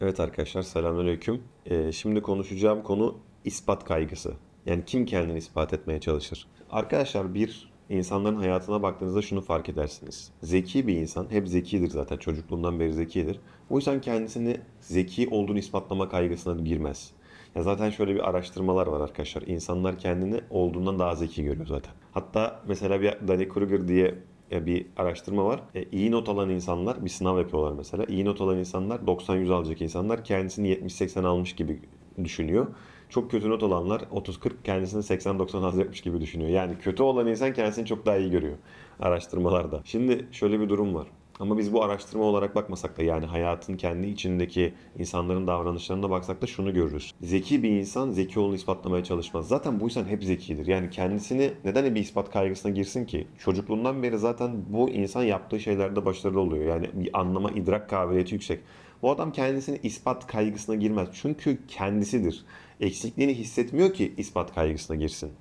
Evet arkadaşlar selamünaleyküm. Ee, şimdi konuşacağım konu ispat kaygısı. Yani kim kendini ispat etmeye çalışır? Arkadaşlar bir insanların hayatına baktığınızda şunu fark edersiniz. Zeki bir insan hep zekidir zaten çocukluğundan beri zekidir. O yüzden kendisini zeki olduğunu ispatlama kaygısına girmez. Ya zaten şöyle bir araştırmalar var arkadaşlar. İnsanlar kendini olduğundan daha zeki görüyor zaten. Hatta mesela bir Danny Kruger diye bir araştırma var. E, iyi not alan insanlar bir sınav yapıyorlar mesela. İyi not alan insanlar 90-100 alacak insanlar kendisini 70-80 almış gibi düşünüyor. Çok kötü not alanlar 30-40 kendisini 80-90 alacakmış gibi düşünüyor. Yani kötü olan insan kendisini çok daha iyi görüyor araştırmalarda. Şimdi şöyle bir durum var. Ama biz bu araştırma olarak bakmasak da yani hayatın kendi içindeki insanların davranışlarına baksak da şunu görürüz. Zeki bir insan zeki olduğunu ispatlamaya çalışmaz. Zaten bu insan hep zekidir. Yani kendisini neden bir ispat kaygısına girsin ki? Çocukluğundan beri zaten bu insan yaptığı şeylerde başarılı oluyor. Yani bir anlama, idrak kabiliyeti yüksek. Bu adam kendisini ispat kaygısına girmez. Çünkü kendisidir. Eksikliğini hissetmiyor ki ispat kaygısına girsin.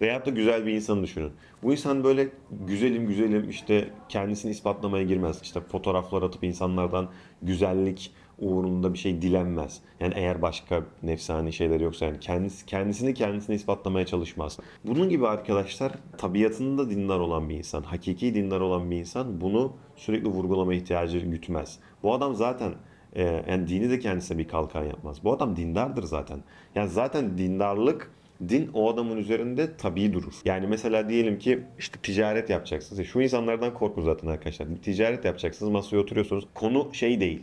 Veyahut da güzel bir insanı düşünün. Bu insan böyle güzelim güzelim işte kendisini ispatlamaya girmez. İşte fotoğraflar atıp insanlardan güzellik uğrunda bir şey dilenmez. Yani eğer başka nefsani şeyler yoksa yani kendisi, kendisini kendisine ispatlamaya çalışmaz. Bunun gibi arkadaşlar tabiatında dindar olan bir insan, hakiki dindar olan bir insan bunu sürekli vurgulama ihtiyacı gütmez. Bu adam zaten ee, yani dini de kendisine bir kalkan yapmaz. Bu adam dindardır zaten. Yani zaten dindarlık din o adamın üzerinde tabii durur. Yani mesela diyelim ki işte ticaret yapacaksınız. Şu insanlardan korkun zaten arkadaşlar. Ticaret yapacaksınız, masaya oturuyorsunuz. Konu şey değil.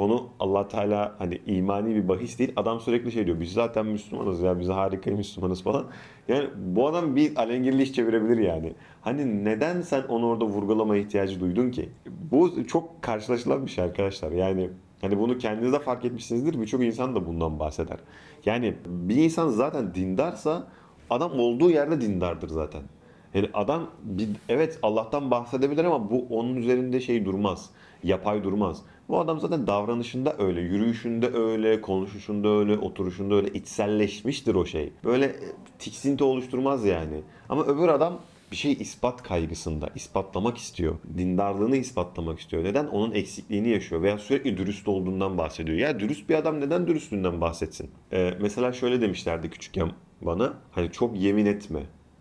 Konu Allah Teala hani imani bir bahis değil. Adam sürekli şey diyor. Biz zaten Müslümanız ya. Biz harika Müslümanız falan. Yani bu adam bir alengirli iş çevirebilir yani. Hani neden sen onu orada vurgulama ihtiyacı duydun ki? Bu çok karşılaşılan bir şey arkadaşlar. Yani Hani bunu kendiniz de fark etmişsinizdir. Birçok insan da bundan bahseder. Yani bir insan zaten dindarsa adam olduğu yerde dindardır zaten. Yani adam bir, evet Allah'tan bahsedebilir ama bu onun üzerinde şey durmaz. Yapay durmaz. Bu adam zaten davranışında öyle, yürüyüşünde öyle, konuşuşunda öyle, oturuşunda öyle içselleşmiştir o şey. Böyle tiksinti oluşturmaz yani. Ama öbür adam bir şey ispat kaygısında, ispatlamak istiyor. Dindarlığını ispatlamak istiyor. Neden? Onun eksikliğini yaşıyor veya sürekli dürüst olduğundan bahsediyor. Ya dürüst bir adam neden dürüstlüğünden bahsetsin? Ee, mesela şöyle demişlerdi küçükken bana. Hani çok yemin etme.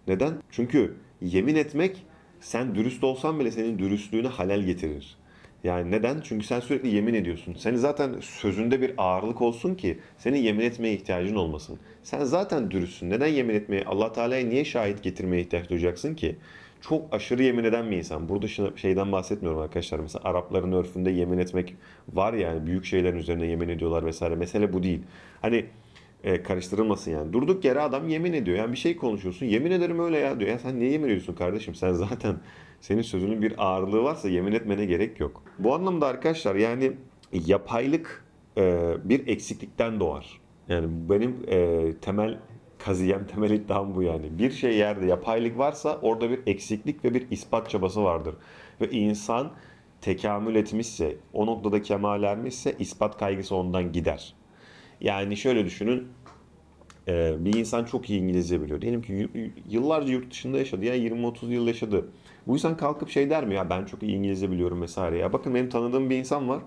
Neden? Çünkü yemin etmek sen dürüst olsan bile senin dürüstlüğüne halel getirir. Yani neden? Çünkü sen sürekli yemin ediyorsun. Senin zaten sözünde bir ağırlık olsun ki senin yemin etmeye ihtiyacın olmasın. Sen zaten dürüstsün. Neden yemin etmeye, Allah Teala'ya niye şahit getirmeye ihtiyaç duyacaksın ki? Çok aşırı yemin eden bir insan. Burada şeyden bahsetmiyorum arkadaşlar. Mesela Arapların örfünde yemin etmek var yani. Büyük şeylerin üzerine yemin ediyorlar vesaire. Mesele bu değil. Hani e, karıştırılmasın yani. Durduk yere adam yemin ediyor. Yani bir şey konuşuyorsun. Yemin ederim öyle ya diyor. Ya sen niye yemin ediyorsun kardeşim? Sen zaten senin sözünün bir ağırlığı varsa yemin etmene gerek yok. Bu anlamda arkadaşlar yani yapaylık e, bir eksiklikten doğar. Yani benim e, temel kaziyem, temel iddiam bu yani. Bir şey yerde yapaylık varsa orada bir eksiklik ve bir ispat çabası vardır. Ve insan tekamül etmişse, o noktada kemal ermişse ispat kaygısı ondan gider. Yani şöyle düşünün. e, Bir insan çok iyi İngilizce biliyor. Diyelim ki yıllarca yurt dışında yaşadı ya 20-30 yıl yaşadı. Bu insan kalkıp şey der mi ya ben çok iyi İngilizce biliyorum vesaire ya. Bakın benim tanıdığım bir insan var.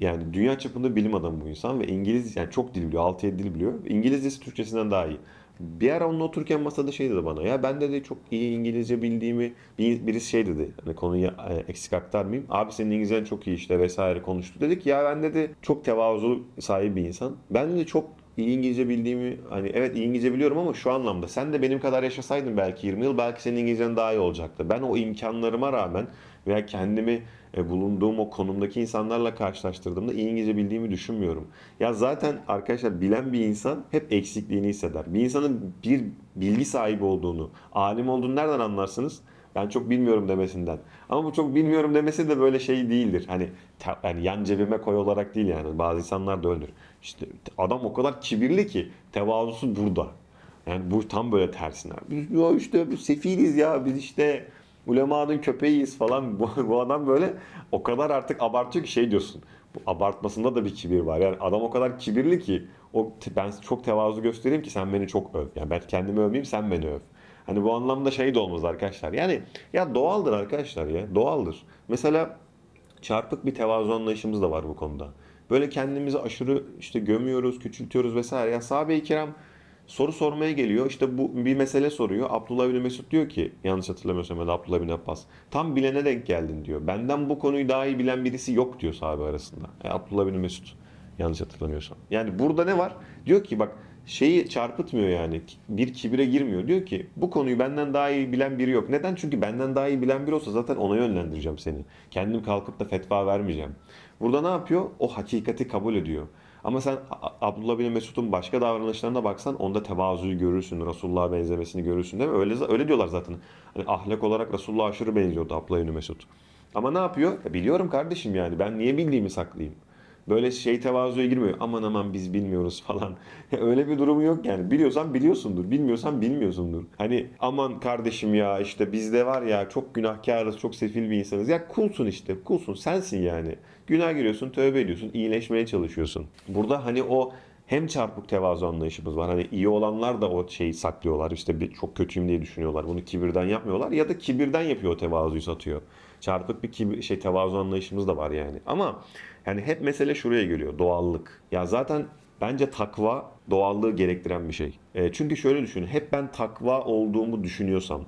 Yani dünya çapında bilim adamı bu insan ve İngiliz yani çok dil biliyor. 6-7 dil biliyor. İngilizcesi Türkçesinden daha iyi. Bir ara onunla otururken masada şey dedi bana. Ya ben dedi çok iyi İngilizce bildiğimi bir, birisi şey dedi. Hani konuyu e, eksik aktarmayayım. Abi senin İngilizcen çok iyi işte vesaire konuştu. Dedik ya ben dedi çok tevazu sahibi bir insan. Ben de çok iyi İngilizce bildiğimi hani evet iyi İngilizce biliyorum ama şu anlamda sen de benim kadar yaşasaydın belki 20 yıl belki senin İngilizcen daha iyi olacaktı. Ben o imkanlarıma rağmen veya kendimi e, bulunduğum o konumdaki insanlarla karşılaştırdığımda iyi İngilizce bildiğimi düşünmüyorum. Ya zaten arkadaşlar bilen bir insan hep eksikliğini hisseder. Bir insanın bir bilgi sahibi olduğunu, alim olduğunu nereden anlarsınız? Ben çok bilmiyorum demesinden. Ama bu çok bilmiyorum demesi de böyle şey değildir. Hani yani yan cebime koy olarak değil yani. Bazı insanlar da öyledir. İşte adam o kadar kibirli ki tevazusu burada. Yani bu tam böyle tersine. Biz ya işte biz sefiliz ya biz işte ulemanın köpeğiyiz falan. Bu, bu adam böyle o kadar artık abartıyor ki şey diyorsun. Bu abartmasında da bir kibir var. Yani adam o kadar kibirli ki o ben çok tevazu göstereyim ki sen beni çok öv. Yani ben kendimi övmeyeyim sen beni öv. Hani bu anlamda şey de olmaz arkadaşlar. Yani ya doğaldır arkadaşlar ya. Doğaldır. Mesela çarpık bir tevazu anlayışımız da var bu konuda. böyle kendimizi aşırı işte gömüyoruz, küçültüyoruz vesaire. Ya sahabe-i kiram soru sormaya geliyor. İşte bu bir mesele soruyor. Abdullah bin Mesud diyor ki yanlış hatırlamıyorsam ya Abdullah bin Abbas. Tam bilene denk geldin diyor. Benden bu konuyu daha iyi bilen birisi yok diyor sahabe arasında. E, Abdullah bin Mesud yanlış hatırlamıyorsam. Yani burada ne var? Diyor ki bak şeyi çarpıtmıyor yani. Bir kibire girmiyor. Diyor ki bu konuyu benden daha iyi bilen biri yok. Neden? Çünkü benden daha iyi bilen biri olsa zaten ona yönlendireceğim seni. Kendim kalkıp da fetva vermeyeceğim. Burada ne yapıyor? O hakikati kabul ediyor. Ama sen Abdullah bin Mesud'un başka davranışlarına baksan onda tevazuyu görürsün, Resulullah'a benzemesini görürsün değil mi? Öyle öyle diyorlar zaten. Hani ahlak olarak Resulullah'a aşırı benziyordu Abdullah bin Mesud. Ama ne yapıyor? Ya biliyorum kardeşim yani ben niye bildiğimi saklayayım? Böyle şey tevazuya girmiyor. Aman aman biz bilmiyoruz falan. Öyle bir durumu yok yani. Biliyorsan biliyorsundur. Bilmiyorsan bilmiyorsundur. Hani aman kardeşim ya işte bizde var ya çok günahkarız, çok sefil bir insanız. Ya kulsun işte. Kulsun. Sensin yani. Günah giriyorsun, tövbe ediyorsun, iyileşmeye çalışıyorsun. Burada hani o hem çarpık tevazu anlayışımız var. Hani iyi olanlar da o şeyi saklıyorlar. İşte bir, çok kötüyüm diye düşünüyorlar. Bunu kibirden yapmıyorlar ya da kibirden yapıyor o tevazuyu satıyor. Çarpık bir kibir, şey tevazu anlayışımız da var yani. Ama yani hep mesele şuraya geliyor. Doğallık. Ya zaten bence takva doğallığı gerektiren bir şey. E, çünkü şöyle düşünün. Hep ben takva olduğumu düşünüyorsam,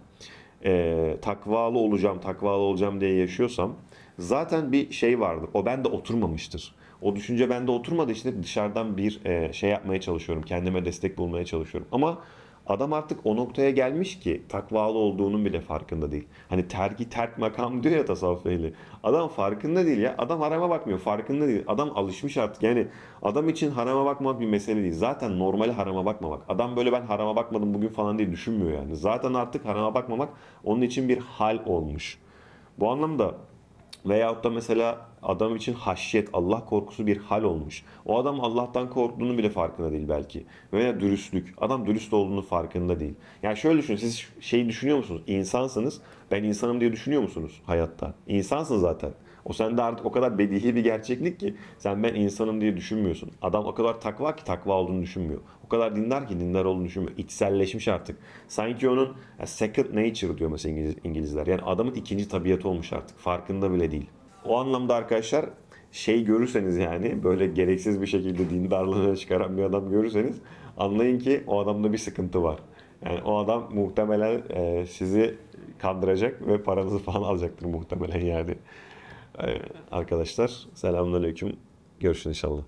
e, takvalı olacağım, takvalı olacağım diye yaşıyorsam zaten bir şey vardır. O bende oturmamıştır. O düşünce bende oturmadığı için dışarıdan bir e, şey yapmaya çalışıyorum. Kendime destek bulmaya çalışıyorum. Ama adam artık o noktaya gelmiş ki takvalı olduğunun bile farkında değil. Hani terki terk makam diyor ya tasavvuf ehli. Adam farkında değil ya. Adam harama bakmıyor. Farkında değil. Adam alışmış artık. Yani adam için harama bakmak bir mesele değil. Zaten normali harama bakmamak. Adam böyle ben harama bakmadım bugün falan diye düşünmüyor yani. Zaten artık harama bakmamak onun için bir hal olmuş. Bu anlamda Veyahut da mesela adam için haşyet, Allah korkusu bir hal olmuş. O adam Allah'tan korktuğunu bile farkında değil belki. Veya dürüstlük. Adam dürüst olduğunu farkında değil. Yani şöyle düşünün. Siz şeyi düşünüyor musunuz? İnsansınız. Ben insanım diye düşünüyor musunuz hayatta? İnsansın zaten. O sende artık o kadar bedihi bir gerçeklik ki sen ben insanım diye düşünmüyorsun. Adam o kadar takva ki takva olduğunu düşünmüyor. O kadar dindar ki dindar olduğunu düşünmüyor. İçselleşmiş artık. Sanki onun second nature diyor mesela İngiliz, İngilizler. Yani adamın ikinci tabiatı olmuş artık. Farkında bile değil. O anlamda arkadaşlar şey görürseniz yani böyle gereksiz bir şekilde dindarlığını çıkaran bir adam görürseniz anlayın ki o adamda bir sıkıntı var. Yani o adam muhtemelen e, sizi kandıracak ve paranızı falan alacaktır muhtemelen yani. Ee, arkadaşlar selamünaleyküm. Görüşürüz inşallah.